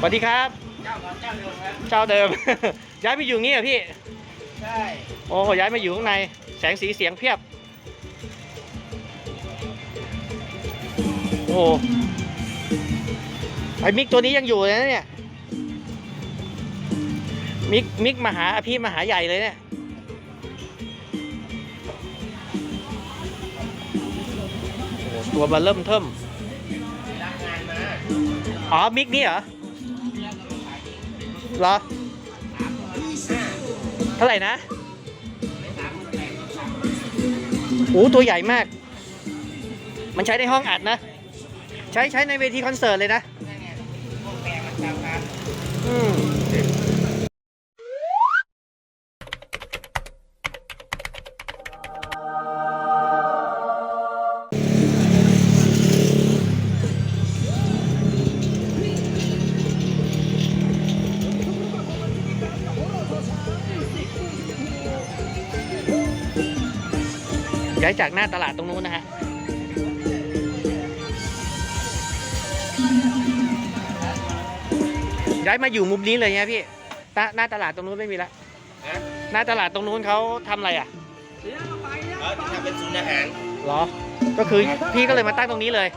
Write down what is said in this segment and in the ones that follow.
สวัสดีครับ เจ้าก่อนเจ้าเดิมครับ เจ้าเดิม ย้ายไปอยู่งี้เหรอพี่ ใช่ โอ้ย้ายมาอยู่ข้างใน แสงสีเสียงเพียบ โอ้ไอ้มิกตัวนี้ยังอยู่เลยนะเนี่ย มิกมิกมาหาพี่มาหาใหญ่เลยเนี่ยโอ้โหตัวมาเริ่มเทิมรับงานมาอ๋อ มิกนี่เหรอ เหรอ เท่าไหร่นะโอ้ตัวใหญ่มาก มันใช้ในห้องอัดนะ ใช้ใช้ในเวทีคอนเสิร์ตเลยนะ ย้ายจากหน้าตลาดตรงนู้นนะฮะย้ายมาอยู่มุมนี้เลยเนี่ยพี่หน้าหน้าตลาดตรงนู้นไม่มีละนะหน้าตลาดตรงนู้นเขาทำอะไรอะเขาทำเป็นศูนย์อาหารเหรอ ก็คือพี่ก็เลยมาตั้งตรงนี้เลย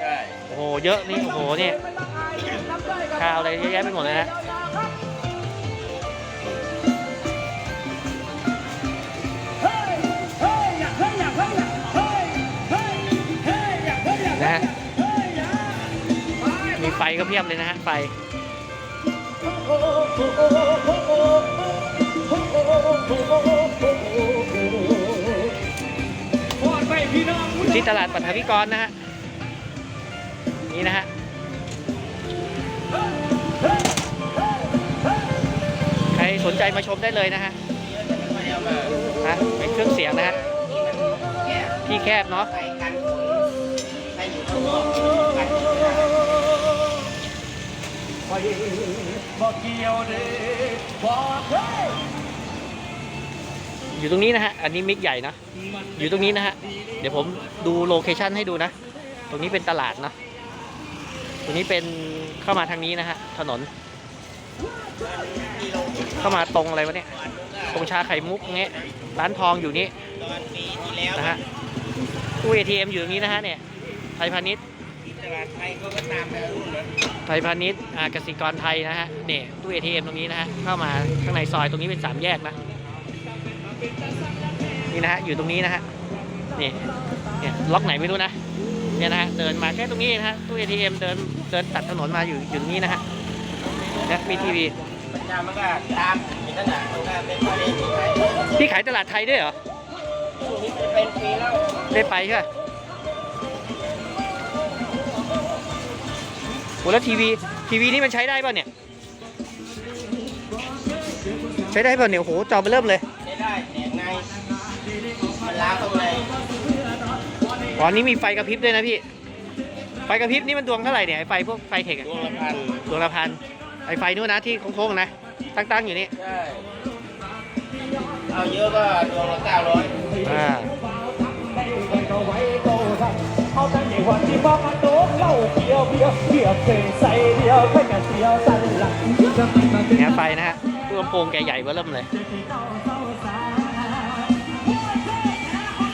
ใช่ โอ้โห เยอะนี่ โอ้โหนี่ข้าวอะไรเยอะแยะไปหมดเลยนะ มีไฟก็เพียบเลยนะฮะไฟที่ตลาดปัทวิกรนะฮะ นี่นะฮะใครสนใจมาชมได้เลยนะฮะเยอะเป็นเครื่องเสียงนะฮะที่แคบเนาะ อยู่ตรงนี้นะฮะ อันนี้มิกใหญ่นะ อยู่ตรงนี้นะฮะ เดี๋ยวผมดูโลเคชั่นให้ดูนะ ตรงนี้เป็นตลาดนะ ตรงนี้เป็นเข้ามาทางนี้นะฮะ ถนน เข้ามาตรงอะไรวะเนี่ย ตรงชาไข่มุกเงี้ย ร้านทองอยู่นี้นะฮะตู้ ATM อยู่ตรงนี้นะฮะเนี่ย ไทยพาณิชย์าดไทยเขาก็ตามไปรุ่นนั้นไทยพาณิชย์อ่ากสิกรไทยนะฮะเนี่ยตู้ ATM ตรงนี้นะฮะเข้ามาข้างในซอยตรงนี้เป็นสามแยกนะนี่นะฮะอยู่ตรงนี้นะฮะนี่เนี่ยล็อกไหนไม่รู้นะเนี่ยนะฮะเดินมาแค่ตรงนี้นะฮะตู้ ATM เดินเดินตัดถนนมาอยู่อยู่ตรงนี้นะฮะนะมีทีวีประจำมันก็ตามอยู่นั่นแหละมันก็เป็นประเด็นที่ไทยพี่ขายตลาดไทยด้วยเหรอช่วงนี้เป็นปีแล้วได้ไปใช่ไหม โหแล้วทีวีทีวีนี่มันใช้ได้ป่ะเนี่ย ใช้ได้ป่ะเนี่ยโหจอไปเริ่มเลยใช้ได้แหนกในมันล้างข้างในอ๋อนี่มีไฟกระพริบด้วยนะพี่ ไฟกระพริบนี่มันดวงเท่าไหร่เนี่ยไอไฟพวกไฟเทคอะดวงละพันดวงละพันไอไฟนู่นนะที่โค้งๆนะตั้งๆอยู่นี่ใช่เอาเยอะก็ดวงละเก้าร้อยอ่าเอาแต่ในวันที่บอกมาโดนเหล้าเบียร์ เบียร์เบียร์เป็นใส่เดียวแค่กันเสียสันหลังแง่ไฟนะฮะตู้ลำโพงแกใหญ่เบ้อเริ่มเลย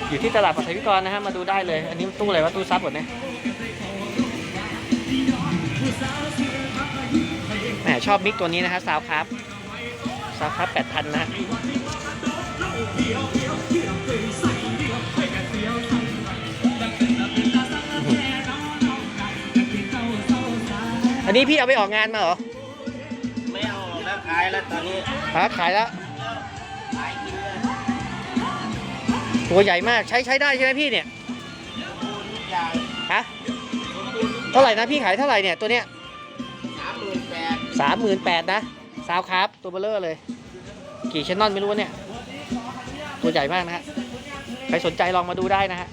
อยู่ที่ตลาดปัทวิกรนะฮะ มาดูได้เลย อันนี้ตู้อะไรวะ ตู้ซับหมดเนี่ยแหมชอบมิกตัวนี้นะฮะซาวครับซาวครับแปดพันนะฮะ นนี้พี่เอาไปออกงานมาเหรอ ไม่เอาแล้วขายแล้วตอนนี้หาขายแล้วขายกินเลยตัวใหญ่มากใช้ใช้ได้ใช่ไหมพี่เนี่ยทุกอย่างฮะเท่าไหร่นะพี่ขายเท่าไหร่เนี่ยตัวเนี้ยสามหมื่นแปดสามหมื่นแปดนะซาวครับ ตัวเบลเลอร์เลย กี่ชแนลไม่รู้วะเนี่ย ตัวใหญ่มากนะฮะ ใครสนใจลองมาดูได้นะฮะ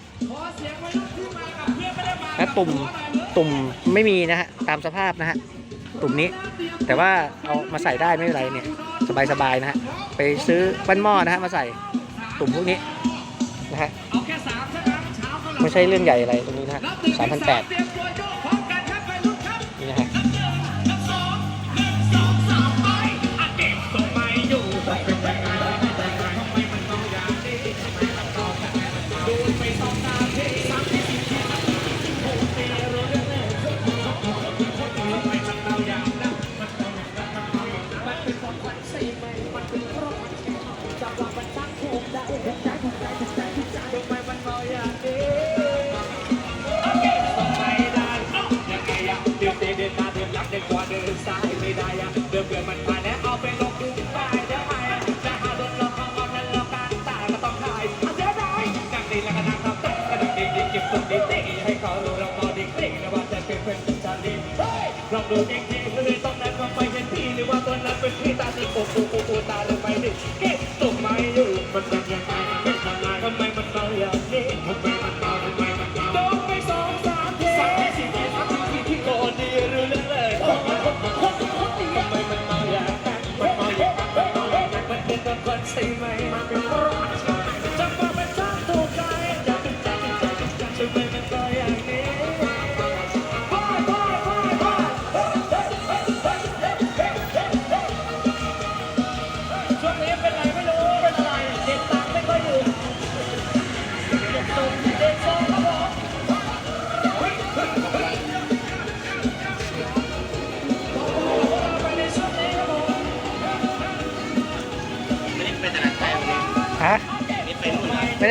และตุ่ม ตุ่มไม่มีนะฮะตามสภาพนะฮะตุ่มนี้ แต่ว่าเอามาใส่ได้ไม่เป็นไรเนี่ยสบายๆนะฮะไปซื้อปั้นหม้อนะฮะมาใส่ตุ่มพวกนี้นะฮะไม่ใช่เรื่องใหญ่อะไรตรงนี้นะฮะสามพันแปด เพื่อนกันชาลีลองดูอีกทีเลยตรงนั้นก็ไม่เห็นพี่หรือว่าตัวนั้นเป็นพี่ตาสีโอ้โหโอ้โหตาลงไปดิเก็บตรงไม่อยู่มันเป็นยังไงมันเป็นยังไงทำไมมันเมาอย่างนี้ทำไมมันเมาทำไมมันเมาโดนไปสองสามทีสามทีสี่ทีสามทีที่โกนดีหรือเรื่องเลยทำไมมันเมาอย่างนั้นมันเมาอย่างนั้นมันเมาอย่างนั้นมันเป็นคนคนใช่ไหมมันเป็นรถจะ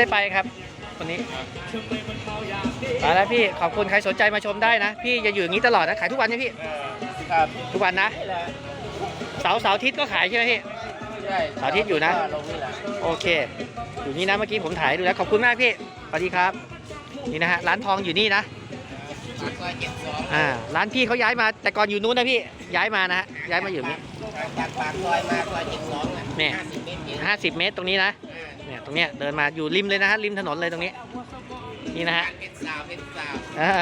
ไม่ได้ไปครับวันนี้ไปแล้วพี่ขอบคุณใครสนใจมาชมได้นะ พี่จะอยู่อย่างนี้ตลอดนะขายทุกวันใช่พี่เออครับทุกวันนะนี่แหละเสาร์เสาร์อาทิตย์ก็ขายใช่ไหมพี่ใช่สาธิตอยู่นะลงนี่แหละโอเค อยู่นี่นะเมื่อกี้ผมถ่ายให้ดูแล้วขอบคุณมากพี่สวัสดีครับ นี่นะฮะร้านทองอยู่นี่นะปากซอยเจ็ดสองอ่าร้านพี่เขาย้ายมาแต่ก่อนอยู่นู้นนะพี่ย้ายมานะฮะย้ายมาอยู่นี่จากปากซอยมาซอยเจ็ดสองอะเนี่ยห้าสิบเมตรเอง50เมตรตรงนี้นะเนี่ยต รงเนี้ยเดินมาอยู่ริมเลยนะฮะริมถนนเลยตรงนี้ นี่นะฮะเป็นสาวเป็นสาวอ่า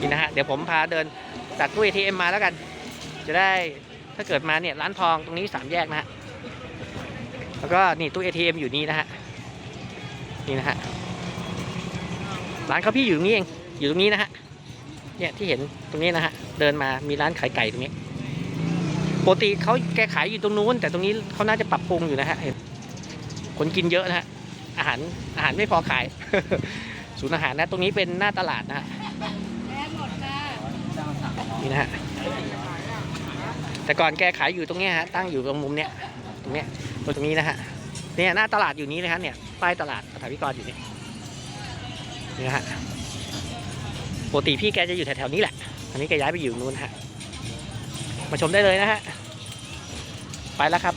นี่นะฮะเดี๋ยวผมพาเดินจากตู้ ATM มาแล้วกัน จะได้ถ้าเกิดมาเนี่ยร้านทองตรงนี้สามแยกนะฮะแล้วก็นี่ตู้ ATM อยู่นี่นะฮะนี่นะฮะร้านเขาพี่อยู่ตรงนี้เองอยู่ตรงนี้นะฮะเนี่ยที่เห็นตรงนี้นะฮะเดินมามีร้านขายไก่ตรงนี้ ปกติเขาแกขายอยู่ตรงนู้น แต่ตรงนี้เขาน่าจะปรับปรุงอยู่นะฮะเห็นคนกินเยอะนะฮะอาหารอาหารไม่พอขาย ศูนย์อาหารนะ ตรงนี้เป็นหน้าตลาดนะฮะนี่นะฮะแต่ก่อนแกขายอยู่ตรงเนี้ยฮะตั้งอยู่ตรงมุมเนี้ยตรงเนี้ยตรงนี้นะฮะเนี่ยหน้าตลาดอยู่นี้เลยฮะเนี่ยป้ายตลาดสถาพิกรอยู่นี่นี่นะฮะปกติพี่แกจะอยู่แถวๆนี้แหละอันนี้แกย้ายไปอยู่นู้นฮะ มาชมได้เลยนะฮะ ไปแล้วครับ